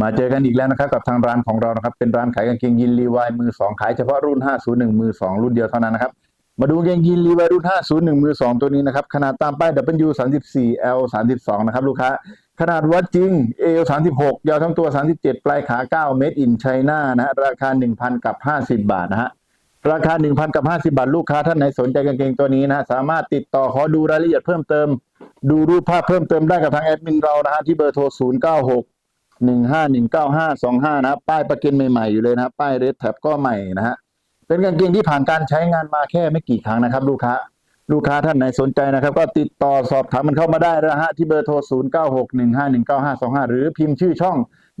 มาเจอกันอีกแล้วนะครับกับทางร้านของเรานะครับเป็นร้านขายกางเกงยีนลีวายมือสองขายเฉพาะรุ่น 501 มือสองรุ่นเดียวเท่านั้นนะครับมาดูกางเกงยีนลีวายรุ่น 501 มือสองตัวนี้นะครับขนาดตามป้าย W 34 L 32นะครับลูกค้าขนาดวัดจริง L 36 ยาวทั้งตัว 37 ปลายขา9 Made in China นะฮะราคา 1,000 กับ 50 บาทนะฮะราคา 1,000 กับ 50 บาท ลูกค้าท่านไหนสนใจกางเกงตัวนี้นะฮะสามารถติดต่อขอดูรายละเอียดเพิ่มเติม ดูรูปภาพเพิ่มเติมได้กับทางแอดมินเรานะฮะที่เบอร์โทร 096 151525นะครับป้ายประกันใหม่ๆอยู่เลยนะป้ายเรดแท็บก็ใหม่นะฮะเป็นกางเกงที่ผ่านการใช้งานมาแค่ไม่กี่ครั้งนะครับ ลูกค้า ลูกค้าท่านไหนสนใจนะครับ ก็ติดต่อสอบถามมันเข้ามาได้นะฮะที่เบอร์โทร 0961519525 หรือพิมพ์ชื่อช่อง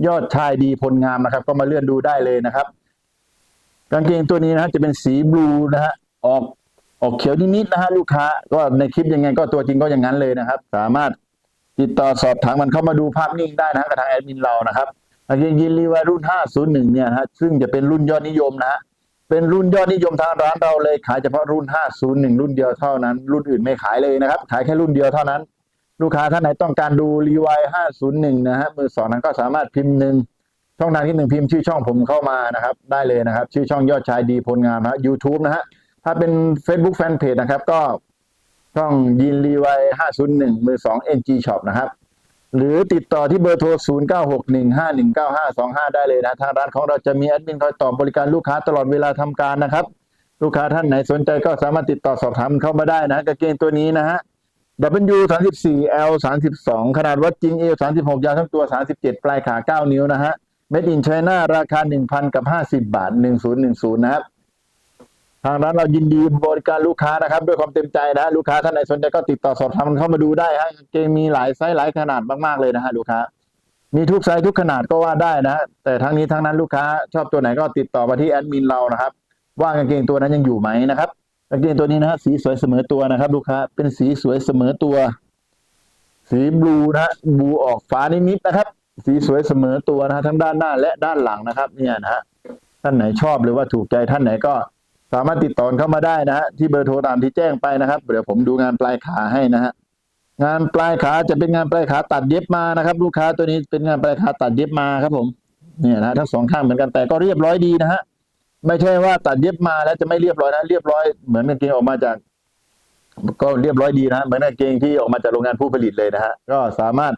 ยอดชายดีพลงามนะครับ ก็มาเลื่อนดูได้เลยนะครับ กางเกงตัวนี้นะฮะจะเป็นสีบลูนะฮะออกออกเขียวนิดๆนะฮะลูกค้า ก็ในคลิปยังไงก็ตัวจริงก็อย่างนั้นเลยนะครับ สามารถ ติดต่อสอบถามมันเข้ามาดูภาพนิ่งได้นะกับทางแอดมินเรานะครับกางเกงยีนรีวายรุ่น 501 เนี่ยฮะซึ่งจะเป็นรุ่นยอดนิยมนะฮะเป็นรุ่นยอดนิยมทางร้านเราเลยขายเฉพาะรุ่น 501 รุ่นเดียวเท่านั้น รุ่นอื่นไม่ขายเลยนะครับ ขายแค่รุ่นเดียวเท่านั้น ลูกค้าท่านไหนต้องการดูรีวาย501 นะฮะมือสองนั้นก็สามารถพิมพ์หนึ่งช่องทางที่หนึ่งพิมพ์ชื่อช่องผมเข้ามานะครับ ได้เลยนะครับ ชื่อช่องยอดชายดีพลงามนะฮะ YouTube นะฮะถ้าเป็น Facebook Fanpage นะครับก็ ช่องยินรีไว้5 0 1มือ2 NG Shop นะครับ หรือติดต่อที่เบอร์โทร0961519525ได้เลยนะ ทางร้านของเราจะมีแอดมินคอยตอบบริการลูกค้าตลอดเวลาทำการนะครับ ลูกค้าท่านไหนสนใจก็สามารถติดต่อสอบถามเข้ามาได้นะกางเกงตัวนี้นะฮะ W 34 L 32ขนาดวัดจริง L 36 ยาวทั้งตัว 37 ปลายขา 9 นิ้วนะฮะ Made in China ราคา 1,000 กับ 50 บาท 1010 นะครับ ทางร้านเรายินดีบริการลูกค้านะครับ ด้วยความเต็มใจนะ ลูกค้าท่านไหนสนใจก็ติดต่อสอบถามเข้ามาดูได้ฮะเกมมีหลายไซส์หลายขนาดมากๆเลยนะฮะลูกค้า มีทุกไซส์ทุกขนาดก็ว่าได้นะ แต่ทั้งนี้ทั้งนั้นลูกค้าชอบตัวไหนก็ติดต่อมาที่แอดมินเรานะครับ ว่ากางเกงตัวนั้นยังอยู่ไหมนะครับกางเกงตัวนี้นะฮะสีสวยเสมอตัวนะครับ ลูกค้าเป็นสีสวยเสมอตัว สีบลูนะฮะบลูออกฟ้านิดๆนะครับ สีสวยเสมอตัวนะฮะทั้งด้านหน้าและด้านหลังนะครับ เนี่ยนะฮะท่านไหนชอบหรือว่าถูกใจท่านไหนก็ สามารถติดต่อเข้ามาได้นะฮะที่เบอร์โทรตามที่แจ้งไปนะครับเดี๋ยวผมดูงานปลายขาให้นะฮะงานปลายขาจะเป็นงานปลายขาตัดเย็บมานะครับ ลูกค้าตัวนี้เป็นงานปลายขาตัดเย็บมาครับผมเนี่ยนะทั้งสองข้างเหมือนกันแต่ก็เรียบร้อยดีนะฮะไม่ใช่ว่าตัดเย็บมาแล้วจะไม่เรียบร้อยนะเรียบร้อยเหมือนกางเกงออกมาจาก ก็เรียบร้อยดีนะเหมือนกางเกงที่ออกมาจากโรงงานผู้ผลิตเลยนะฮะก็สามารถ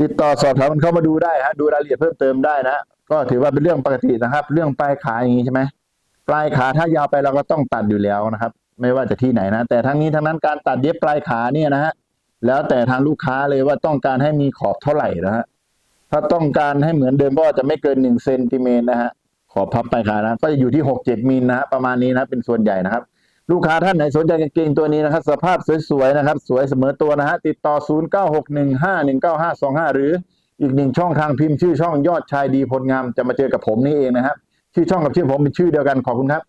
ติดต่อสอบถามมันเข้ามาดูได้ฮะดูรายละเอียดเพิ่มเติมได้นะก็ถือว่าเป็นเรื่องปกตินะครับ เรื่องปลายขาอย่างนี้ใช่ไหม ปลายขาถ้ายาวไปเราก็ต้องตัดอยู่แล้วนะครับ ไม่ว่าจะที่ไหนนะ แต่ทั้งนี้ทั้งนั้นการตัดเย็บปลายขาเนี่ยนะฮะแล้วแต่ทางลูกค้าเลยว่าต้องการให้มีขอบเท่าไหร่นะฮะถ้าต้องการให้เหมือนเดิมก็จะไม่เกินหนึ่งเซนติเมตรนะฮะขอบพับปลายขานะ ก็จะอยู่ที่หกเจ็ดมิลนะฮะประมาณนี้นะเป็นส่วนใหญ่นะครับลูกค้าท่านไหนสนใจกางเกงตัวนี้นะครับ สภาพสวยๆนะครับ สวยเสมอตัวนะฮะติดต่อ 0961519525 หรืออีกหนึ่งช่องทางพิมพ์ชื่อช่องยอดชายดีพลงามจะมาเจอกับผมนี่เองนะครับ ชื่อช่องกับชื่อผมเป็นชื่อเดียวกันขอบคุณครับ